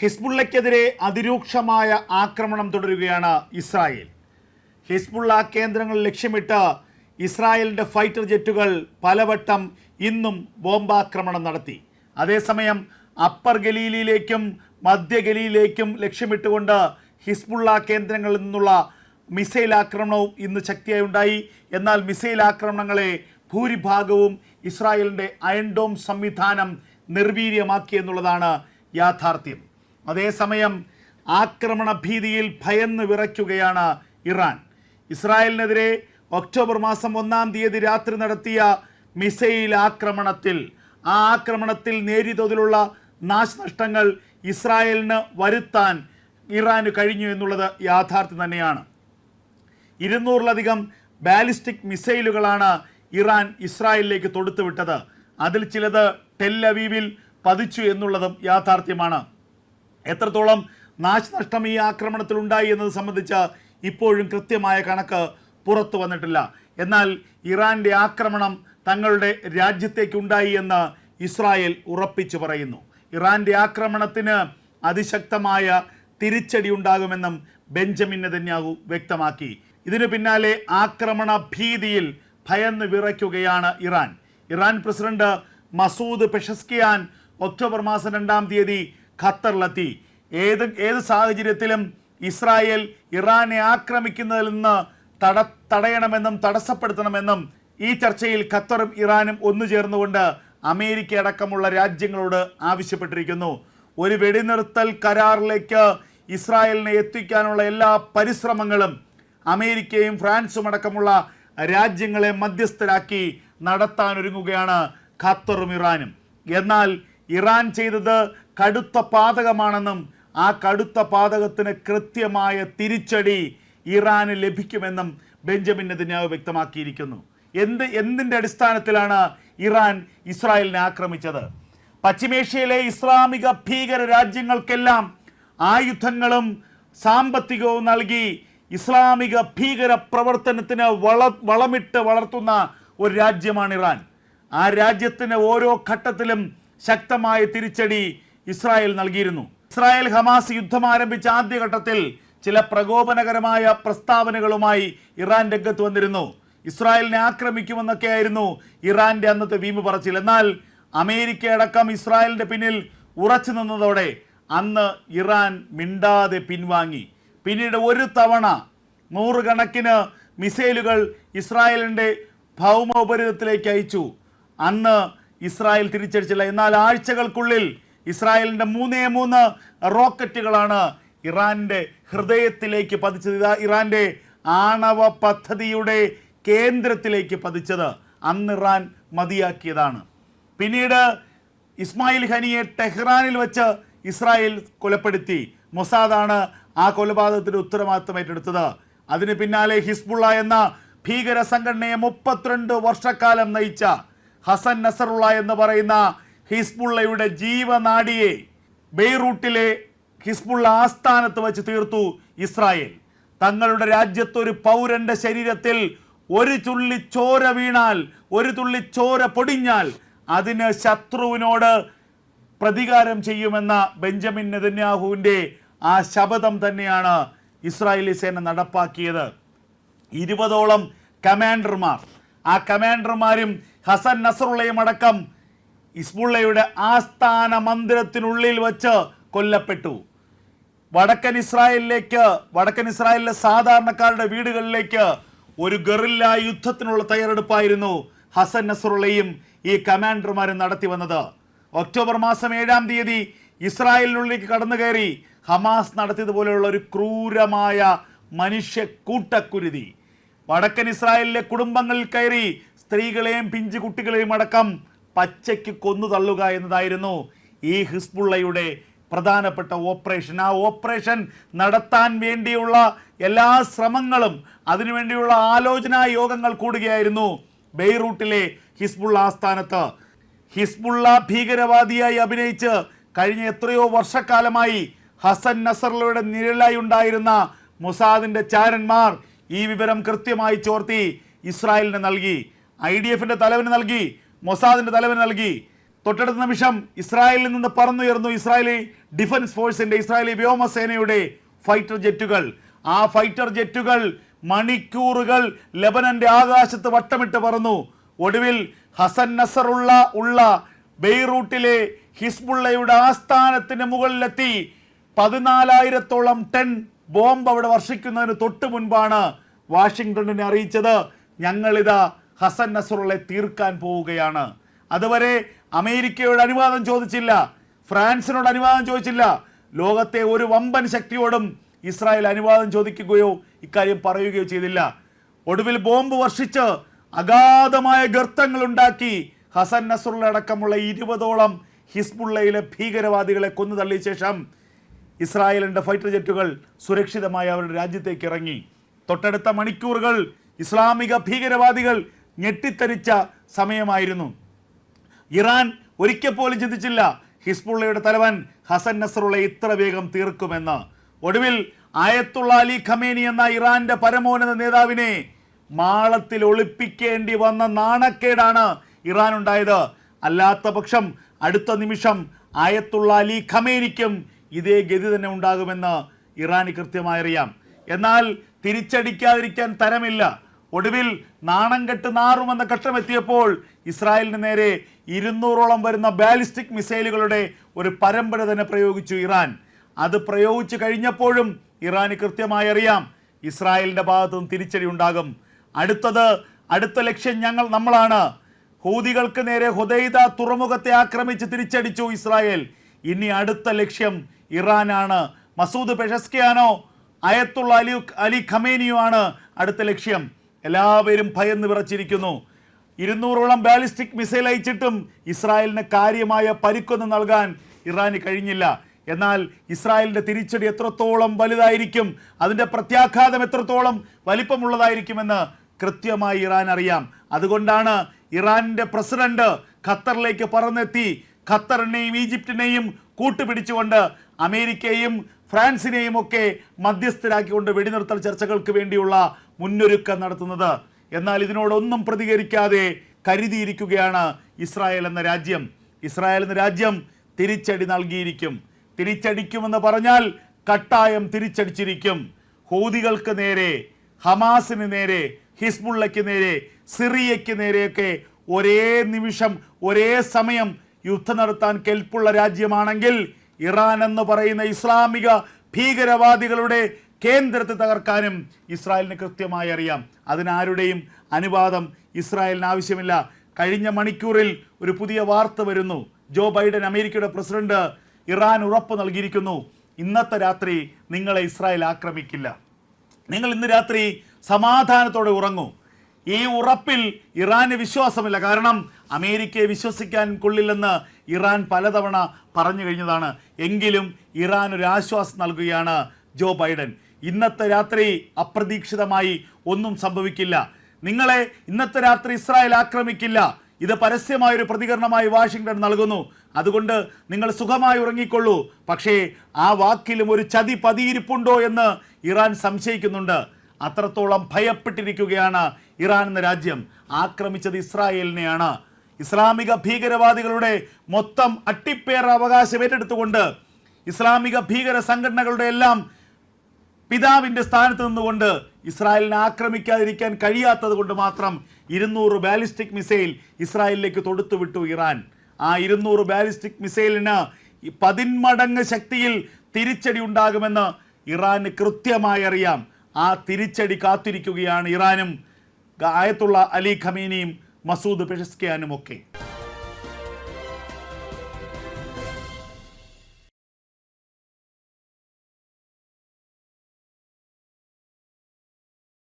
ഹിസ്ബുള്ളയ്ക്കെതിരെ അതിരൂക്ഷമായ ആക്രമണം തുടരുകയാണ് ഇസ്രായേൽ. ഹിസ്ബുള്ള കേന്ദ്രങ്ങൾ ലക്ഷ്യമിട്ട് ഇസ്രായേലിന്റെ ഫൈറ്റർ ജെറ്റുകൾ പലവട്ടം ഇന്നും ബോംബാക്രമണം നടത്തി. അതേസമയം അപ്പർ ഗലീലിയിലേക്കും മധ്യ ഗലീലിലേക്കും ലക്ഷ്യമിട്ടുകൊണ്ട് ഹിസ്ബുള്ള കേന്ദ്രങ്ങളിൽ നിന്നുള്ള മിസൈൽ ആക്രമണവും ഇന്ന് ശക്തിയായി ഉണ്ടായി എന്നാൽ മിസൈൽ ആക്രമണങ്ങളെ ഭൂരിഭാഗവും ഇസ്രായേലിന്റെ അയൺഡോം സംവിധാനം നിർവീര്യമാക്കി എന്നുള്ളതാണ് യാഥാർത്ഥ്യം. അതേസമയം ആക്രമണ ഭീതിയിൽ ഭയന്ന് വിറയ്ക്കുകയാണ് ഇറാൻ. ഇസ്രായേലിനെതിരെ ഒക്ടോബർ മാസം ഒന്നാം തീയതി രാത്രി നടത്തിയ മിസൈൽ ആക്രമണത്തിൽ ആ ആക്രമണത്തിൽ നേരിയ തോതിലുള്ള നാശനഷ്ടങ്ങൾ ഇസ്രായേലിന് വരുത്താൻ ഇറാന് കഴിഞ്ഞു എന്നുള്ളത് യാഥാർത്ഥ്യം തന്നെയാണ്. ഇരുന്നൂറിലധികം ബാലിസ്റ്റിക് മിസൈലുകളാണ് ഇറാൻ ഇസ്രായേലിലേക്ക് തൊടുത്തുവിട്ടത്. അതിൽ ചിലത് ടെല്ലവീവിൽ പതിച്ചു എന്നുള്ളതും യാഥാർത്ഥ്യമാണ്. എത്രത്തോളം നാശനഷ്ടം ഈ ആക്രമണത്തിൽ ഉണ്ടായി എന്നത് സംബന്ധിച്ച് ഇപ്പോഴും കൃത്യമായ കണക്ക് പുറത്തു വന്നിട്ടില്ല. എന്നാൽ ഇറാന്റെ ആക്രമണം തങ്ങളുടെ രാജ്യത്തേക്കുണ്ടായി എന്ന് ഇസ്രായേൽ ഉറപ്പിച്ചു പറയുന്നു. ഇറാന്റെ ആക്രമണത്തിന് അതിശക്തമായ തിരിച്ചടി ഉണ്ടാകുമെന്നും ബെഞ്ചമിൻ നെതന്യാഹു വ്യക്തമാക്കി. ഇതിനു പിന്നാലെ ആക്രമണ ഭീതിയിൽ ഭയന്ന് വിറയ്ക്കുകയാണ് Iran. Iran president Masoud Pezeshkian October മാസം രണ്ടാം തീയതി ഖത്തറിലെത്തി. ഏത് ഏത് സാഹചര്യത്തിലും ഇസ്രായേൽ ഇറാനെ ആക്രമിക്കുന്നതിൽ നിന്ന് തട തടയണമെന്നും തടസ്സപ്പെടുത്തണമെന്നും ഈ ചർച്ചയിൽ ഖത്തറും ഇറാനും ഒന്നു ചേർന്നുകൊണ്ട് അമേരിക്ക അടക്കമുള്ള രാജ്യങ്ങളോട് ആവശ്യപ്പെട്ടിരിക്കുന്നു. ഒരു വെടിനിർത്തൽ കരാറിലേക്ക് ഇസ്രായേലിനെ എത്തിക്കാനുള്ള എല്ലാ പരിശ്രമങ്ങളും അമേരിക്കയും ഫ്രാൻസും അടക്കമുള്ള രാജ്യങ്ങളെ മധ്യസ്ഥരാക്കി നടത്താനൊരുങ്ങുകയാണ് ഖത്തറും ഇറാനും. എന്നാൽ ഇറാൻ ചെയ്തത് കടുത്ത പാതകമാണെന്നും ആ കടുത്ത പാതകത്തിന് കൃത്യമായ തിരിച്ചടി ഇറാന് ലഭിക്കുമെന്നും ബെഞ്ചമിൻ നെതിന്യാവ് വ്യക്തമാക്കിയിരിക്കുന്നു. എന്ത് എന്തിന്റെ അടിസ്ഥാനത്തിലാണ് ഇറാൻ ഇസ്രായേലിനെ ആക്രമിച്ചത്? പശ്ചിമേഷ്യയിലെ ഇസ്ലാമിക ഭീകര രാജ്യങ്ങൾക്കെല്ലാം ആയുധങ്ങളും സാമ്പത്തികവും നൽകി ഇസ്ലാമിക ഭീകര പ്രവർത്തനത്തിന് വള വളമിട്ട് വളർത്തുന്ന ഒരു രാജ്യമാണ് ഇറാൻ. ആ രാജ്യത്തിന് ഓരോ ഘട്ടത്തിലും ശക്തമായ തിരിച്ചടി ഇസ്രായേൽ നൽകിയിരുന്നു. ഇസ്രായേൽ ഹമാസ് യുദ്ധം ആരംഭിച്ച ആദ്യഘട്ടത്തിൽ ചില പ്രകോപനകരമായ പ്രസ്താവനകളുമായി ഇറാൻ രംഗത്ത് വന്നിരുന്നു. ഇസ്രായേലിനെ ആക്രമിക്കുമെന്നൊക്കെയായിരുന്നു ഇറാന്റെ അന്നത്തെ വീമ്പ് പറച്ചിൽ എന്നാൽ അമേരിക്ക അടക്കം ഇസ്രായേലിന്റെ പിന്നിൽ ഉറച്ചു നിന്നതോടെ അന്ന് ഇറാൻ മിണ്ടാതെ പിൻവാങ്ങി. പിന്നീട് ഒരു തവണ നൂറുകണക്കിന് മിസൈലുകൾ ഇസ്രായേലിന്റെ ഭൗമ അയച്ചു. അന്ന് ഇസ്രായേൽ തിരിച്ചടിച്ചില്ല. എന്നാൽ ആഴ്ചകൾക്കുള്ളിൽ ഇസ്രായേലിന്റെ മൂന്നേ മൂന്ന് റോക്കറ്റുകളാണ് ഇറാന്റെ ഹൃദയത്തിലേക്ക് പതിച്ചത്. ഇതാ ഇറാന്റെ ആണവ പദ്ധതിയുടെ കേന്ദ്രത്തിലേക്ക് പതിച്ചത്. അന്ന് ഇറാൻ മതിയാക്കിയതാണ്. പിന്നീട് ഇസ്മായിൽ ഖനിയെ ടെഹ്റാനിൽ വെച്ച് ഇസ്രായേൽ കൊലപ്പെടുത്തി. മൊസാദാണ് ആ കൊലപാതകത്തിന് ഉത്തരവാദിത്തം ഏറ്റെടുത്തത്. അതിന് പിന്നാലെ ഹിസ്ബുള്ള എന്ന ഭീകര സംഘടനയെ മുപ്പത്തിരണ്ട് വർഷക്കാലം നയിച്ച ഹസൻ നസറുള്ള എന്ന് പറയുന്ന ഹിസ്ബുള്ളയുടെ ജീവനാടിയെ ബെയ്റൂട്ടിലെ ഹിസ്ബുള്ള ആസ്ഥാനത്ത് വെച്ച് തീർത്തു ഇസ്രായേൽ. തങ്ങളുടെ രാജ്യത്ത് ഒരു പൗരന്റെ ശരീരത്തിൽ ഒരു തുള്ളി ചോര വീണാൽ ഒരു തുള്ളി ചോര പൊടിഞ്ഞാൽ അതിന് ശത്രുവിനോട് പ്രതികാരം ചെയ്യുമെന്ന ബെഞ്ചമിൻ നെതന്യാഹുവിന്റെ ആ ശപഥം തന്നെയാണ് ഇസ്രായേലി സേന നടപ്പാക്കിയത്. ഇരുപതോളം കമാൻഡർമാർ. ആ കമാൻഡർമാരും ഹസൻ നസറുള്ളയും അടക്കം ഇസ്ബുള്ളയുടെ ആസ്ഥാന മന്ദിരത്തിനുള്ളിൽ വച്ച് കൊല്ലപ്പെട്ടു. വടക്കൻ ഇസ്രായേലിലേക്ക് വടക്കൻ ഇസ്രായേലിലെ സാധാരണക്കാരുടെ വീടുകളിലേക്ക് ഒരു ഗറില്ല യുദ്ധത്തിനുള്ള തയ്യാറെടുപ്പായിരുന്നു ഹസൻ നസറുള്ളയും ഈ കമാൻഡർമാരും നടത്തി വന്നത്. ഒക്ടോബർ മാസം ഏഴാം തീയതി ഇസ്രായേലിനുള്ളിലേക്ക് കടന്നു കയറി ഹമാസ് നടത്തിയതുപോലെയുള്ള ഒരു ക്രൂരമായ മനുഷ്യ കൂട്ടക്കുരുതി. വടക്കൻ ഇസ്രായേലിലെ കുടുംബങ്ങളിൽ കയറി സ്ത്രീകളെയും പിഞ്ചു കുട്ടികളെയും അടക്കം പച്ചയ്ക്ക് കൊന്നു തള്ളുക എന്നതായിരുന്നു ഈ ഹിസ്ബുള്ളയുടെ പ്രധാനപ്പെട്ട ഓപ്പറേഷൻ. ആ ഓപ്പറേഷൻ നടത്താൻ വേണ്ടിയുള്ള എല്ലാ ശ്രമങ്ങളും അതിനുവേണ്ടിയുള്ള ആലോചനാ യോഗങ്ങൾ കൂടുകയായിരുന്നു ബെയ്റൂട്ടിലെ ഹിസ്ബുള്ള ആസ്ഥാനത്ത്. ഹിസ്ബുള്ള ഭീകരവാദിയായി അഭിനയിച്ച് കഴിഞ്ഞ എത്രയോ വർഷക്കാലമായി ഹസൻ നസറുള്ളയുടെ നിഴലായി ഉണ്ടായിരുന്ന മൊസാദിന്റെ ചാരന്മാർ ഈ വിവരം കൃത്യമായി ചോർത്തി ഇസ്രായേലിന് നൽകി. ഐ ഡി എഫിന്റെ തലവന് നൽകി. മൊസാദിന്റെ തലവന് നൽകി. തൊട്ടടുത്ത നിമിഷം ഇസ്രായേലിൽ നിന്ന് പറന്നുയർന്നു ഇസ്രായേലി ഡിഫൻസ് ഫോഴ്സിന്റെ ഇസ്രായേലി വ്യോമസേനയുടെ ഫൈറ്റർ ജെറ്റുകൾ. ആ ഫൈറ്റർ ജെറ്റുകൾ മണിക്കൂറുകൾ ലബനന്റെ ആകാശത്ത് വട്ടമിട്ട് പറന്നു. ഒടുവിൽ ഹസൻ നസറുള്ള ഉള്ള ബെയ്റൂട്ടിലെ ഹിസ്ബുള്ളയുടെ ആസ്ഥാനത്തിന് മുകളിലെത്തി. പതിനാലായിരത്തോളം ടൺ ബോംബ് അവിടെ വർഷിക്കുന്നതിന് തൊട്ട് മുൻപാണ് വാഷിങ്ടണിനെ അറിയിച്ചത്. ഞങ്ങളിതാ ഹസൻ നസറുള്ളെ തീർക്കാൻ പോവുകയാണ്. അതുവരെ അമേരിക്കയോട് അനുവാദം ചോദിച്ചില്ല. ഫ്രാൻസിനോട് അനുവാദം ചോദിച്ചില്ല. ലോകത്തെ ഒരു വമ്പൻ ശക്തിയോടും ഇസ്രായേൽ അനുവാദം ചോദിക്കുകയോ ഇക്കാര്യം പറയുകയോ ചെയ്തില്ല. ഒടുവിൽ ബോംബ് വർഷിച്ച് അഗാധമായ ഗർത്തങ്ങൾ ഉണ്ടാക്കി ഹസൻ നസറുള്ള അടക്കമുള്ള ഇരുപതോളം ഹിസ്ബുള്ളയിലെ ഭീകരവാദികളെ കൊന്നു തള്ളിയ ശേഷം ഇസ്രായേലിന്റെ ഫൈറ്റർ ജെറ്റുകൾ സുരക്ഷിതമായി അവരുടെ രാജ്യത്തേക്ക് ഇറങ്ങി. തൊട്ടടുത്ത മണിക്കൂറുകൾ ഇസ്ലാമിക ഭീകരവാദികൾ ഞെട്ടിത്തരിച്ച സമയമായിരുന്നു. ഇറാൻ ഒരിക്കൽ പോലും ചിന്തിച്ചില്ല ഹിസ്ബുള്ളയുടെ തലവൻ ഹസൻ നസറുള്ള ഇത്ര വേഗം തീർക്കുമെന്ന്. ഒടുവിൽ ആയത്തുള്ള അലി ഖമേനി എന്ന ഇറാന്റെ പരമോന്നത നേതാവിനെ മാളത്തിൽ ഒളിപ്പിക്കേണ്ടി വന്ന നാണക്കേടാണ് ഇറാൻ ഉണ്ടായത് അല്ലാത്ത പക്ഷം അടുത്ത നിമിഷം ആയത്തുള്ള അലി ഖമേനിക്കും ഇതേ ഗതി തന്നെ ഉണ്ടാകുമെന്ന് ഇറാന് കൃത്യമായി അറിയാം എന്നാൽ തിരിച്ചടിക്കാതിരിക്കാൻ തരമില്ല. ഒടുവിൽ നാണം കെട്ട് നാറുമെന്ന ഘട്ടമെത്തിയപ്പോൾ ഇസ്രായേലിന് നേരെ ഇരുന്നൂറോളം വരുന്ന ബാലിസ്റ്റിക് മിസൈലുകളുടെ ഒരു പരമ്പര തന്നെ പ്രയോഗിച്ചു ഇറാൻ. അത് പ്രയോഗിച്ചു കഴിഞ്ഞപ്പോഴും ഇറാന് കൃത്യമായി അറിയാം ഇസ്രായേലിന്റെ ഭാഗത്തു നിന്ന് തിരിച്ചടി ഉണ്ടാകും. അടുത്തത് അടുത്ത ലക്ഷ്യം ഞങ്ങൾ നമ്മളാണ്. ഹൂതികൾക്ക് നേരെ ഹുദൈദ തുറമുഖത്തെ ആക്രമിച്ച് തിരിച്ചടിച്ചു ഇസ്രായേൽ. ഇനി അടുത്ത ലക്ഷ്യം ഇറാനാണ്. മസൂദ് പെഷസ്കിയാനോ അയത്തുള്ള അലി അലി ഖമേനിയോ ആണ് അടുത്ത ലക്ഷ്യം. എല്ലാവരും ഭയന്ന് വിറച്ചിരിക്കുന്നു. ഇരുന്നൂറോളം ബാലിസ്റ്റിക് മിസൈൽ അയച്ചിട്ടും ഇസ്രായേലിന് കാര്യമായ പരിക്കൊന്നും നൽകാൻ ഇറാന് കഴിഞ്ഞില്ല. എന്നാൽ ഇസ്രായേലിന്റെ തിരിച്ചടി എത്രത്തോളം വലുതായിരിക്കും അതിന്റെ പ്രത്യാഘാതം എത്രത്തോളം വലിപ്പമുള്ളതായിരിക്കുമെന്ന് കൃത്യമായി ഇറാൻ അറിയാം. അതുകൊണ്ടാണ് ഇറാനിന്റെ പ്രസിഡന്റ് ഖത്തറിലേക്ക് പറന്നെത്തി. ഖത്തറിനെയും ഈജിപ്തിനെയും കൂട്ടുപിടിച്ചുകൊണ്ട് അമേരിക്കയും ഫ്രാൻസിനെയും ഒക്കെ മധ്യസ്ഥരാക്കിക്കൊണ്ട് വെടിനിർത്തൽ ചർച്ചകൾക്ക് വേണ്ടിയുള്ള മുന്നൊരുക്കം നടത്തുന്നത്. എന്നാൽ ഇതിനോടൊന്നും പ്രതികരിക്കാതെ കരുതിയിരിക്കുകയാണ് ഇസ്രായേൽ എന്ന രാജ്യം. ഇസ്രായേൽ എന്ന രാജ്യം തിരിച്ചടി നൽകിയിരിക്കും. തിരിച്ചടിക്കുമെന്ന് പറഞ്ഞാൽ കട്ടായം തിരിച്ചടിച്ചിരിക്കും. ഹൂതികൾക്ക് നേരെ ഹമാസിന് നേരെ ഹിസ്ബുള്ളയ്ക്ക് നേരെ സിറിയയ്ക്ക് നേരെയൊക്കെ ഒരേ നിമിഷം ഒരേ സമയം യുദ്ധം നടത്താൻ കെൽപ്പുള്ള രാജ്യമാണെങ്കിൽ ഇറാൻ എന്ന് പറയുന്ന ഇസ്ലാമിക ഭീകരവാദികളുടെ കേന്ദ്രത്തെ തകർക്കാനും ഇസ്രായേലിന് കൃത്യമായി അറിയാം. അതിനാരുടെയും അനുവാദം ഇസ്രായേലിന് ആവശ്യമില്ല. കഴിഞ്ഞ മണിക്കൂറിൽ ഒരു പുതിയ വാർത്ത വരുന്നു. ജോ ബൈഡൻ അമേരിക്കയുടെ പ്രസിഡന്റ് ഇറാൻ ഉറപ്പ് നൽകിയിരിക്കുന്നു. ഇന്നത്തെ രാത്രി നിങ്ങളെ ഇസ്രായേൽ ആക്രമിക്കില്ല. നിങ്ങൾ ഇന്ന് രാത്രി സമാധാനത്തോടെ ഉറങ്ങൂ. ഈ ഉറപ്പിൽ ഇറാന് വിശ്വാസമില്ല. കാരണം അമേരിക്കയെ വിശ്വസിക്കാൻ കൊള്ളില്ലെന്ന് ഇറാൻ പലതവണ പറഞ്ഞു കഴിഞ്ഞതാണ്. എങ്കിലും ഇറാൻ ഒരു ആശ്വാസം നൽകുകയാണ് ജോ ബൈഡൻ. ഇന്നത്തെ രാത്രി അപ്രതീക്ഷിതമായി ഒന്നും സംഭവിക്കില്ല. നിങ്ങളെ ഇന്നത്തെ രാത്രി ഇസ്രായേൽ ആക്രമിക്കില്ല. ഇത് പരസ്യമായ ഒരു പ്രതികരണമായി വാഷിങ്ടൺ നൽകുന്നു. അതുകൊണ്ട് നിങ്ങൾ സുഖമായി ഉറങ്ങിക്കൊള്ളൂ. പക്ഷേ ആ വാക്കിലും ഒരു ചതി പതിയിരിപ്പുണ്ടോ എന്ന് ഇറാൻ സംശയിക്കുന്നുണ്ട്. അത്രത്തോളം ഭയപ്പെട്ടിരിക്കുകയാണ് ഇറാൻ എന്ന രാജ്യം. ആക്രമിച്ചത് ഇസ്രായേലിനെയാണ്. ഇസ്ലാമിക ഭീകരവാദികളുടെ മൊത്തം അട്ടിപ്പേർ അവകാശം ഏറ്റെടുത്തുകൊണ്ട് ഇസ്ലാമിക ഭീകര സംഘടനകളുടെ എല്ലാം പിതാവിന്റെ സ്ഥാനത്ത് നിന്നുകൊണ്ട് ഇസ്രായേലിനെ ആക്രമിക്കാതിരിക്കാൻ കഴിയാത്തത് കൊണ്ട് മാത്രം ഇരുന്നൂറ് ബാലിസ്റ്റിക് മിസൈൽ ഇസ്രായേലിലേക്ക് തൊടുത്തുവിട്ടു ഇറാൻ. ആ ഇരുന്നൂറ് ബാലിസ്റ്റിക് മിസൈലിന് പതിന്മടങ്ങ് ശക്തിയിൽ തിരിച്ചടി ഉണ്ടാകുമെന്ന് ഇറാന് കൃത്യമായി അറിയാം. ആ തിരിച്ചടി കാത്തിരിക്കുകയാണ് ഇറാനും. ആയത്തുള്ള അലി ഖമീനിയും മസൂദ് പെഷസ്കിയാനും ഒക്കെ.